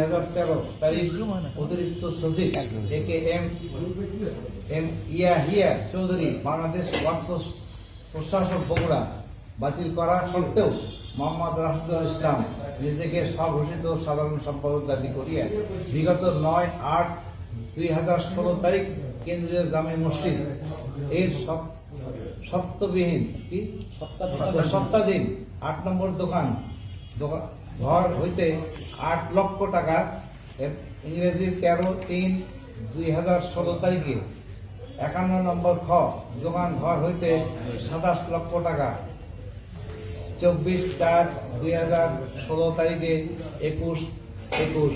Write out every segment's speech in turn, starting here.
হাজার তেরো তারিখ অতিরিক্ত সচিব A K M M Yahya Chowdhury Bangladesh Waqf প্রশাসক বগুড়া বাতিল করা সত্ত্বেও মোহাম্মদ রাশিদুল ইসলাম নিজেকে স্বঘোষিত সাধারণ সম্পাদক দাবি করিয়া বিগত নয় আট দুই হাজার ষোলো তারিখ কেন্দ্রীয় জামে মসজিদ এর সপ- সপ্তবিহীন কি? সপ্তাহদিন আট নম্বর দোকান দোকান ঘর হইতে আট লক্ষ টাকা। ইংরেজি তেরো তিন দুই হাজার ষোলো তারিখে। একান্ন নম্বর খ দোকান ঘর হইতে সাতাশ লক্ষ টাকা। চব্বিশ চার দুই হাজার ষোলো তারিখে একুশ একুশ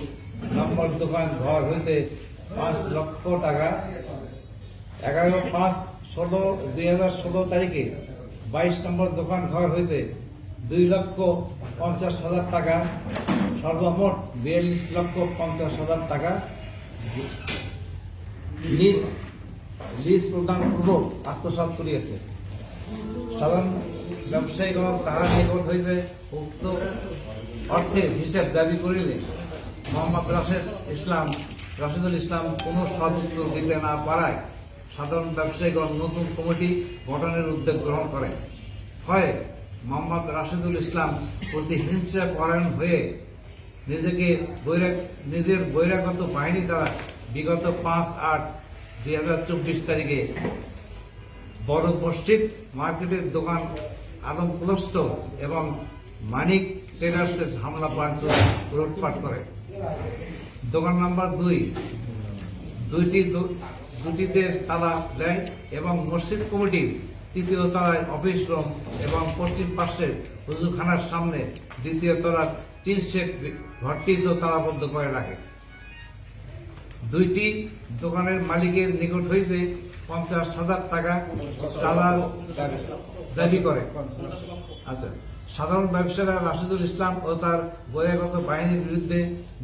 নম্বর দোকান ঘর হইতে পাঁচ লক্ষ টাকা। এগারো পাঁচ ষোলো দুই হাজার ষোলো তারিখে বাইশ নম্বর দোকান ঘর হইতে দুই লক্ষ পঞ্চাশ হাজার টাকা, সর্বমোট বিয়াল্লিশ লক্ষ পঞ্চাশ হাজার টাকা। লিজ লিজ প্রদান পূর্বক আত্মসাৎ করিয়াছে। সাধারণ ব্যবসায়ীগণ তাহার নিকট হইতে উক্ত অর্থের হিসেব দাবি করিলে মোহাম্মদ রাশেদ ইসলাম, রাশেদুল ইসলাম কোনো সদুত্তর দিতে না পারায় সাধারণ ব্যবসায়ীগণ নতুন কমিটি গঠনের উদ্যোগ গ্রহণ করে হয় মোহাম্মদ রাশেদুল ইসলাম প্রতি হিংসা পরায়ণ হয়ে নিজেকে বৈরাগ, নিজের বৈরাগত বাহিনী দ্বারা বিগত পাঁচ আট দুই হাজার চব্বিশ তারিখে বড় মসজিদ, মার্কেটের দোকান আদমগ্রস্ত এবং মানিক ট্রেডার্সের হামলা ভাঙচুর লুটপাট করে। দোকান নাম্বার দুই, দুইটি দুটিতে তালা দেয় এবং মসজিদ কমিটির তৃতীয় তলায় অফিস রুম এবং পশ্চিম পাশের হুজুখানার সামনে দ্বিতীয় তলার তিন সেট ঘরটিতে তালাবদ্ধ করে রাখে। দুইটি দোকানের মালিকের নিকট হইতে পঞ্চাশ হাজার টাকা চালান দাবি করে। আচ্ছা সাধারণ ব্যবসায়ীরা রাশিদুল ইসলাম ও তার বহিরাগত বাহিনীর বিরুদ্ধে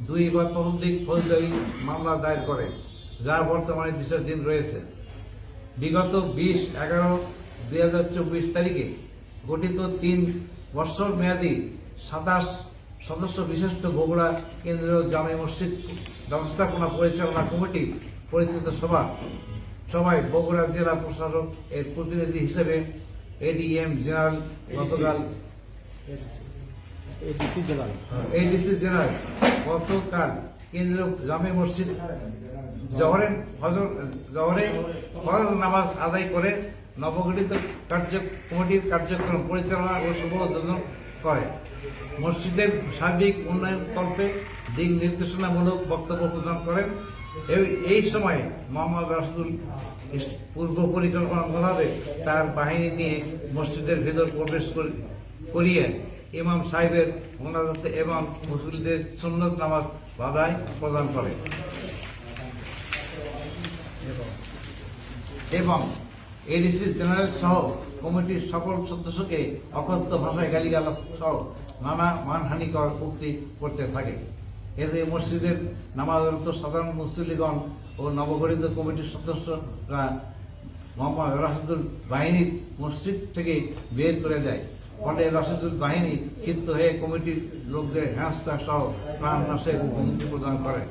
দুই বা ততোধিক ফৌজদারি মামলা দায়ের করে, যা বর্তমানে বিচারাধীন রয়েছে। বিগত বিশ, এগারো দুই হাজার চব্বিশ তারিখে গঠিত তিন বৎসর মেয়াদী সাতাশ সদস্য বিশিষ্ট বগুড়া কেন্দ্রীয় জামে মসজিদ ব্যবস্থাপনা পরিচালনা কমিটি পরিচিত সভা। সভায় বগুড়া জেলা প্রশাসক এর প্রতিনিধি হিসেবে এডিএম জেনারেল গতকাল এডিসি জেনারেল গতকাল কেন্দ্রীয় জামে মসজিদ জহরে ফজর জহরে ফরজ নামাজ আদায় করে নবগঠিত কার্য কমিটির কার্যক্রম পরিচালনা ও শুভ করে। মসজিদের সার্বিক উন্নয়ন কল্পে দিক নির্দেশনামূলক বক্তব্য প্রদান করেন। এই- সময় মোহাম্মদ রাসুল পূর্ব পরিকল্পনা তার বাহিনী নিয়ে মসজিদের ভেতর প্রবেশ করে- করিয়ে ইমাম সাহেবের মোনাজাতে এবং মুসলিমদের সুন্নত নামাজ বাধায় প্রদান করে এবং এডিসি জেনারেল সহ কমিটির সকল সদস্যকে অকথ্য ভাষায় গালিগালাজ সহ নানা মানহানিকর উক্তি করতে থাকে। এতে মসজিদের নামাজরত সাধারণ মুসলিগণ ও নবগঠিত কমিটির সদস্যরা মোহাম্মদ রাশিদুল বাহিনীর মসজিদ থেকে বের করে দেয়। ফলে রাশিদুল বাহিনী ক্ষিপ্ত হয়ে কমিটির লোকদের হেনস্থা সহ প্রাণ নাশের হুমকি প্রদান করে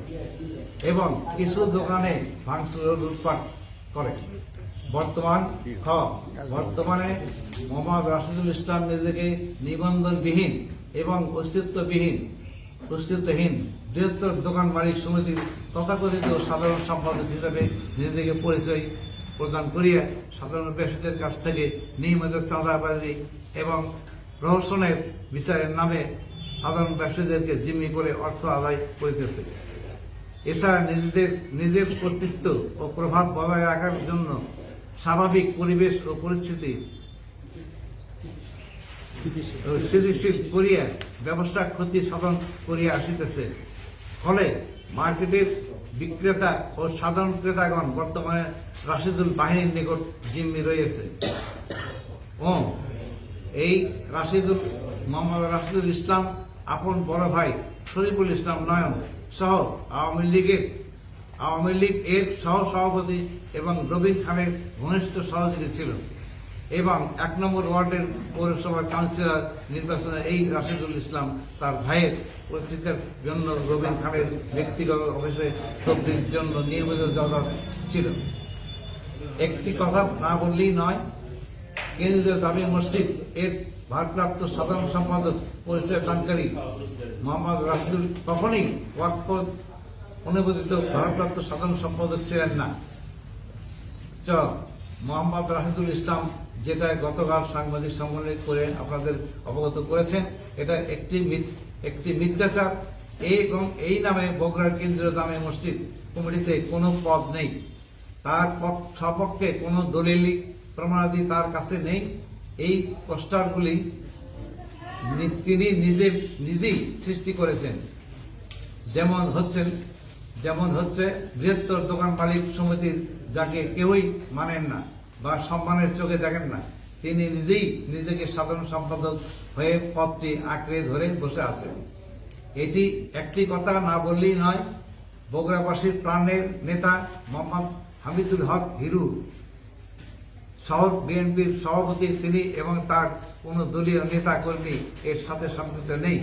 এবং কিছু দোকানে ভাঙচুর লুটপাট করে। বর্তমান খ, বর্তমানে মোহাম্মদ রাশিদুল ইসলাম নিজেকে নিবন্ধনবিহীন এবং অস্তিত্ববিহীন, অস্তিত্বহীন বৃহত্তর দোকান মালিক সমিতির তথাকথিত সাধারণ সম্পাদক হিসেবে নিজেকে পরিচয় প্রদান করিয়া সাধারণ ব্যবসায়ীদের কাছ থেকে নিয়মিত চাঁদাবাজি এবং প্রহসনের বিচারের নামে সাধারণ ব্যবসায়ীদেরকে জিম্মি করে অর্থ আদায় করিতেছে। এছাড়া নিজেদের, নিজের কর্তৃত্ব ও প্রভাব বজায় রাখার জন্য স্বাভাবিক পরিবেশ ও পরিস্থিতি স্থিতিশীল করিয়া ব্যবসা ক্ষতি সাধন করিয়া আসিতেছে। ফলে মার্কেটের বিক্রেতা ও সাধারণ ক্রেতাগণ বর্তমানে রাশিদুল বাহিনীর নিকট জিম্মি রয়েছে। ও এই রাশিদুল, মোহাম্মদ রাশিদুল ইসলাম, আপন বড় ভাই শরীফুল ইসলাম নয়ন সহ আওয়ামী লীগের আওয়ামী লীগ এর সহ সভাপতি এবং রবিন খানের ঘনিষ্ঠ সহযোগী ছিল। এবং এক নম্বর ওয়ার্ডের পৌরসভা কাউন্সিলর নির্বাচনে এই রাশিদুল ইসলাম তার ভাইয়ের পরিস্থিতির জন্য রবিন খানের ব্যক্তিগত অফিসে তবদির জন্য নিয়মিত যাওয়া ছিল। একটি কথা না বললেই নয়, কেন্দ্রীয় দাবি মসজিদ এর ভারপ্রাপ্ত সাধারণ সম্পাদক, পরিচয় দানকারী মোহাম্মদ রাশিদুল কখনই ওয়াক্ফ অনুমোদিত ভারপ্রাপ্ত সাধারণ সম্পাদক ছিলেন না। চ, মোহাম্মদ রাহিদুল ইসলাম যেটা গতকাল সাংবাদিক সম্মেলন করে আপনাদের অবগত করেছেন, এটা একটি একটি মিথ্যাচার। এবং এই নামে বগুড়ার কেন্দ্রীয় দামে মসজিদ কমিটিতে কোনো পদ নেই। তার পক- সপক্ষে কোনো দলিল প্রমাণাদি তার কাছে নেই। এই পোস্টারগুলি তিনি নিজে, নিজেই সৃষ্টি করেছেন। যেমন হচ্ছেন যেমন হচ্ছে বৃহত্তর দোকান মালিক সমিতির, যাকে কেউই মানেন না বা সম্মানের চোখে দেখেন না, তিনি নিজেই নিজেকে সাধারণ সম্পাদক হয়ে পদটি আঁকড়ে ধরে বসে আছেন। এটি একটি কথা না বললেই নয়, বগুড়াবাসীর প্রাণের নেতা মোহাম্মদ হামিদুল হক হিরু, শহর বিএনপির সভাপতি তিনি এবং তার কোন দলীয় নেতা কর্মী এর সাথে সম্পৃক্ত নেই।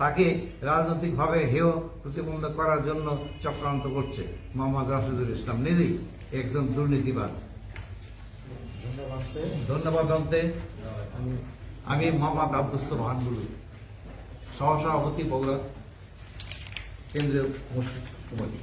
তাকে রাজনৈতিকভাবে হেয় প্রতিবন্ধ করার জন্য চক্রান্ত করছে মোহাম্মদ রাশিদুল ইসলাম। নিজেই একজন দুর্নীতিবাজ। ধন্যবাদ অন্তে। আমি মোহাম্মদ আব্দুস সোহান বলি। সহসভাপতি বগুড়া কেন্দ্রীয় কমিটি